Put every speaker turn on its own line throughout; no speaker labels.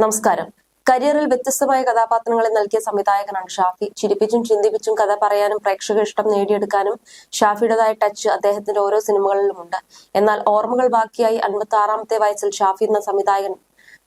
നമസ്കാരം. കരിയറിൽ വ്യത്യസ്തമായ കഥാപാത്രങ്ങളെ നൽകിയ സംവിധായകനാണ് ഷാഫി. ചിരിപ്പിച്ചും ചിന്തിപ്പിച്ചും കഥ പറയാനും പ്രേക്ഷക ഇഷ്ടം നേടിയെടുക്കാനും ഷാഫിയുടേതായ ടച്ച് അദ്ദേഹത്തിന്റെ ഓരോ സിനിമകളിലുമുണ്ട് എന്നാൽ ഓർമ്മകൾ ബാക്കിയായി അൻപത്തി ആറാമത്തെ വയസ്സിൽ ഷാഫി എന്ന സംവിധായകൻ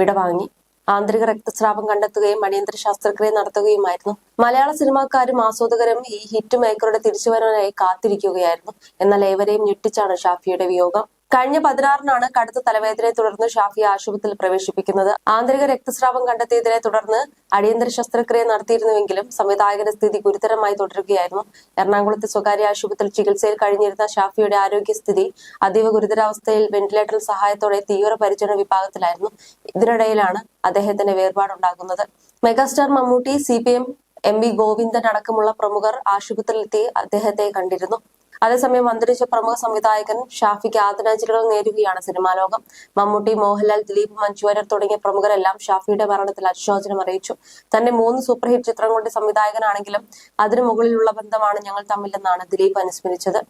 വിടവാങ്ങി. ആന്തരിക രക്തസ്രാവം കണ്ടെത്തുകയും അടിയന്തര ശസ്ത്രക്രിയ നടത്തുകയുമായിരുന്നു. മലയാള സിനിമാക്കാരും ആസ്വാദകരും ഈ ഹിറ്റ് മേക്കറുടെ തിരിച്ചുവരവിനായി കാത്തിരിക്കുകയായിരുന്നു. എന്നാൽ ഏവരെയും ഞെട്ടിച്ചാണ് ഷാഫിയുടെ വിയോഗം. കഴിഞ്ഞ പതിനാറിനാണ് കടുത്ത തലവേദനയെ തുടർന്ന് ഷാഫിയെ ആശുപത്രിയിൽ പ്രവേശിപ്പിക്കുന്നത്. ആന്തരിക രക്തസ്രാവം കണ്ടെത്തിയതിനെ തുടർന്ന് അടിയന്തര ശസ്ത്രക്രിയ നടത്തിയിരുന്നുവെങ്കിലും സംവിധായകന്റെ സ്ഥിതി ഗുരുതരമായി തുടരുകയായിരുന്നു. എറണാകുളത്തെ സ്വകാര്യ ആശുപത്രിയിൽ ചികിത്സയിൽ കഴിഞ്ഞിരുന്ന ഷാഫിയുടെ ആരോഗ്യസ്ഥിതി അതീവ ഗുരുതരാവസ്ഥയിൽ വെന്റിലേറ്റർ സഹായത്തോടെ തീവ്ര പരിചരണ വിഭാഗത്തിലായിരുന്നു. ഇതിനിടയിലാണ് അദ്ദേഹത്തിന്റെ വേർപാടുണ്ടാകുന്നത്. Megastar Mammootty C P M M V Govindan അടക്കമുള്ള പ്രമുഖർ ആശുപത്രിയിലെത്തി അദ്ദേഹത്തെ കണ്ടിരുന്നു. അതേസമയം അന്തരിച്ച പ്രമുഖ സംവിധായകൻ ഷാഫിക്ക് ആദരാഞ്ജലികൾ നേരുകയാണ് സിനിമാ ലോകം. മമ്മൂട്ടി മോഹൻലാൽ ദിലീപ് മഞ്ജുവാര്യർ തുടങ്ങിയ പ്രമുഖരെല്ലാം ഷാഫിയുടെ മരണത്തിൽ അനുശോചനം അറിയിച്ചു. തന്റെ മൂന്ന് സൂപ്പർ ഹിറ്റ് ചിത്രങ്ങളുടെ സംവിധായകനാണെങ്കിലും അതിനു മുകളിലുള്ള ബന്ധമാണ് ഞങ്ങൾ തമ്മിലെന്നാണ് ദിലീപ് അനുസ്മരിച്ചത്.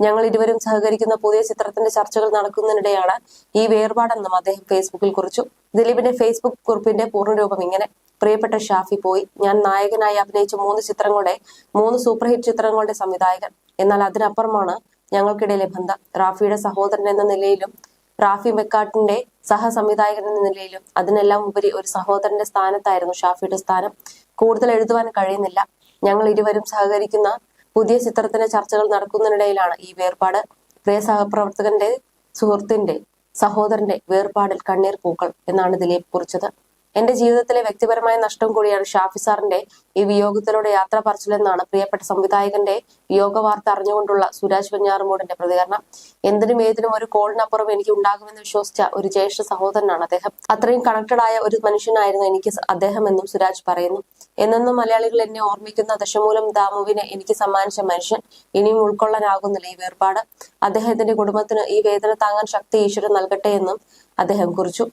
ഞങ്ങൾ ഇരുവരും സഹകരിക്കുന്ന പുതിയ ചിത്രത്തിന്റെ ചർച്ചകൾ നടക്കുന്നതിനിടെയാണ് ഈ വേർപാടെന്നും അദ്ദേഹം ഫേസ്ബുക്കിൽ കുറിച്ചു. ദിലീപിന്റെ ഫേസ്ബുക്ക് കുറിപ്പിന്റെ പൂർണരൂപം ഇങ്ങനെ. പ്രിയപ്പെട്ട ഷാഫി പോയി. ഞാൻ നായകനായി അഭിനയിച്ച മൂന്ന് ചിത്രങ്ങളുടെ മൂന്ന് സൂപ്പർ ഹിറ്റ് ചിത്രങ്ങളുടെ സംവിധായകൻ. എന്നാൽ അതിനപ്പുറമാണ് ഞങ്ങൾക്കിടയിലെ ബന്ധം. റാഫിയുടെ സഹോദരൻ എന്ന നിലയിലും റാഫി മെക്കാട്ടിന്റെ സഹസംവിധായകൻ എന്ന നിലയിലും അതിനെല്ലാം ഉപരി ഒരു സഹോദരന്റെ സ്ഥാനത്തായിരുന്നു ഷാഫിയുടെ സ്ഥാനം. കൂടുതൽ എഴുതുവാൻ കഴിയുന്നില്ല. ഞങ്ങൾ ഇരുവരും സഹകരിക്കുന്ന പുതിയ ചിത്രത്തിന്റെ ചർച്ചകൾ നടക്കുന്നതിനിടയിലാണ് ഈ വേർപാട്. പ്രിയ സഹപ്രവർത്തകന്റെ സുഹൃത്തിന്റെ സഹോദരന്റെ വേർപാടിൽ കണ്ണീർ പൂക്കൾ എന്നാണ് ദിലീപ് കുറിച്ചത്. എന്റെ ജീവിതത്തിലെ വ്യക്തിപരമായ നഷ്ടം കൂടിയാണ് ഷാഫി സാറിന്റെ ഈ വിയോഗത്തിലൂടെ യാത്ര പറച്ചിലെന്നാണ് പ്രിയപ്പെട്ട സംവിധായകന്റെ വിയോഗ വാർത്ത അറിഞ്ഞുകൊണ്ടുള്ള സുരാജ് വെഞ്ഞാറുമൂടിന്റെ പ്രതികരണം. എന്തിനും ഏതിനും ഒരു കോളിനപ്പുറം എനിക്ക് ഉണ്ടാകുമെന്ന് വിശ്വസിച്ച ഒരു ജ്യേഷ്ഠ സഹോദരനാണ് അദ്ദേഹം. അത്രയും കണക്റ്റഡ് ആയ ഒരു മനുഷ്യനായിരുന്നു എനിക്ക് അദ്ദേഹം എന്നും സുരാജ് പറയുന്നു. എന്നെന്നും മലയാളികൾ എന്നെ ഓർമ്മിക്കുന്ന ദശമൂലം ദാമുവിനെ എനിക്ക് സമ്മാനിച്ച മനുഷ്യൻ ഇനിയും ഉൾക്കൊള്ളാനാകുന്നില്ല ഈ വേർപാട്. അദ്ദേഹത്തിന്റെ കുടുംബത്തിന് ഈ വേദന താങ്ങാൻ ശക്തി ഈശ്വരൻ നൽകട്ടെ എന്നും അദ്ദേഹം കുറിച്ചു.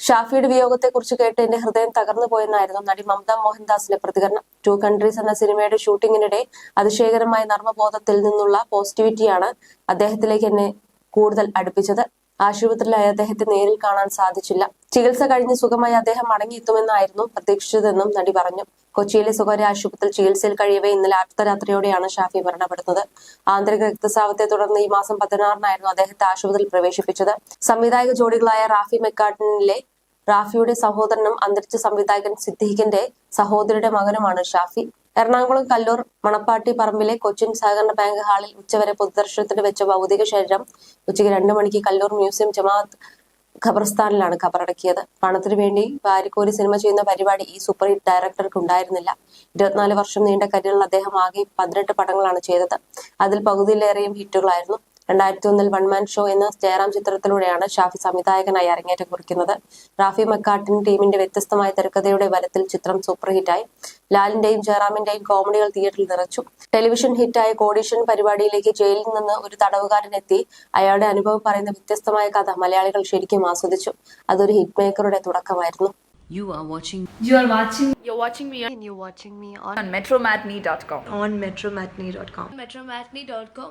ഷാഫിയുടെ വിയോഗത്തെക്കുറിച്ച് കേട്ട് എന്റെ ഹൃദയം തകർന്നു പോയെന്നായിരുന്നു നടി മമത മോഹൻദാസിന്റെ പ്രതികരണം. ടു കൺട്രീസ് എന്ന സിനിമയുടെ ഷൂട്ടിങ്ങിനിടെ അതിശയകരമായ നർമ്മബോധത്തിൽ നിന്നുള്ള പോസിറ്റിവിറ്റിയാണ് അദ്ദേഹത്തിലേക്ക് എന്നെ കൂടുതൽ അടുപ്പിച്ചത്. ആശുപത്രിയിലായി അദ്ദേഹത്തെ നേരിൽ കാണാൻ സാധിച്ചില്ല. ചികിത്സ കഴിഞ്ഞ് സുഖമായി അദ്ദേഹം മടങ്ങിയെത്തുമെന്നായിരുന്നു പ്രതീക്ഷിച്ചതെന്നും നടി പറഞ്ഞു. കൊച്ചിയിലെ സ്വകാര്യ ആശുപത്രിയിൽ ചികിത്സയിൽ കഴിയവേ ഇന്നലെ അർദ്ധരാത്രിയോടെയാണ് ഷാഫി മരണപ്പെടുന്നത്. ആന്തരിക രക്തസ്രാവത്തെ തുടർന്ന് ഈ മാസം പതിനാറിനായിരുന്നു അദ്ദേഹത്തെ ആശുപത്രിയിൽ പ്രവേശിപ്പിച്ചത്. സംവിധായക ജോഡികളായ റാഫി മെക്കാട്ടിനിലെ റാഫിയുടെ സഹോദരനും അന്തരിച്ച സംവിധായകൻ സിദ്ദീഖിന്റെ സഹോദരിയുടെ മകനുമാണ് ഷാഫി. എറണാകുളം കല്ലൂർ മണപ്പാട്ടി പറമ്പിലെ കൊച്ചിൻ സഹകരണ ബാങ്ക് ഹാളിൽ ഉച്ചവരെ പൊതുദർശനത്തിന് വെച്ച ഭൗതിക ശരീരം ഉച്ചയ്ക്ക് രണ്ടു മണിക്ക് കല്ലൂർ മ്യൂസിയം ജമാഅത്ത് ഖബർസ്ഥാനിലാണ് ഖബറടക്കിയത് പണത്തിനു വേണ്ടി വാരിക്കോരി സിനിമ ചെയ്യുന്ന പരിപാടി ഈ സൂപ്പർ ഹിറ്റ് ഡയറക്ടർക്ക് ഉണ്ടായിരുന്നില്ല. ഇരുപത്തിനാല് വർഷം നീണ്ട കരിയറിൽ അദ്ദേഹം ആകെ പതിനെട്ട് പടങ്ങളാണ് ചെയ്തത്. അതിൽ പകുതിയിലേറെയും ഹിറ്റുകളായിരുന്നു. രണ്ടായിരത്തി ഒന്നിൽ വൺമാൻ ഷോ എന്ന ജയറാം ചിത്രത്തിലൂടെയാണ് ഷാഫി സംവിധായകനായി അരങ്ങേറ്റം കുറിക്കുന്നത് റാഫി മക്കാട്ടിൻ ടീമിന്റെ വ്യത്യസ്തമായ തിരക്കഥയുടെ ബലത്തിൽ ചിത്രം സൂപ്പർ ഹിറ്റായി ലാലിന്റെയും ജയറാമിന്റെയും കോമഡികൾ തിയേറ്ററിൽ നിറച്ചു ടെലിവിഷൻ ഹിറ്റായ കോഡീഷൻ പരിപാടിയിലേക്ക് ജയിലിൽ നിന്ന് ഒരു തടവുകാരൻ എത്തി അയാളുടെ അനുഭവം പറയുന്ന വ്യത്യസ്തമായ കഥ മലയാളികൾ ശരിക്കും ആസ്വദിച്ചു അതൊരു ഹിറ്റ് മേക്കറുടെ തുടക്കമായിരുന്നു
You are watching
You are watching
You're watching me on,
and you're watching me on,
on metromatney.com.
on metromatney.com.
Metromatney.com.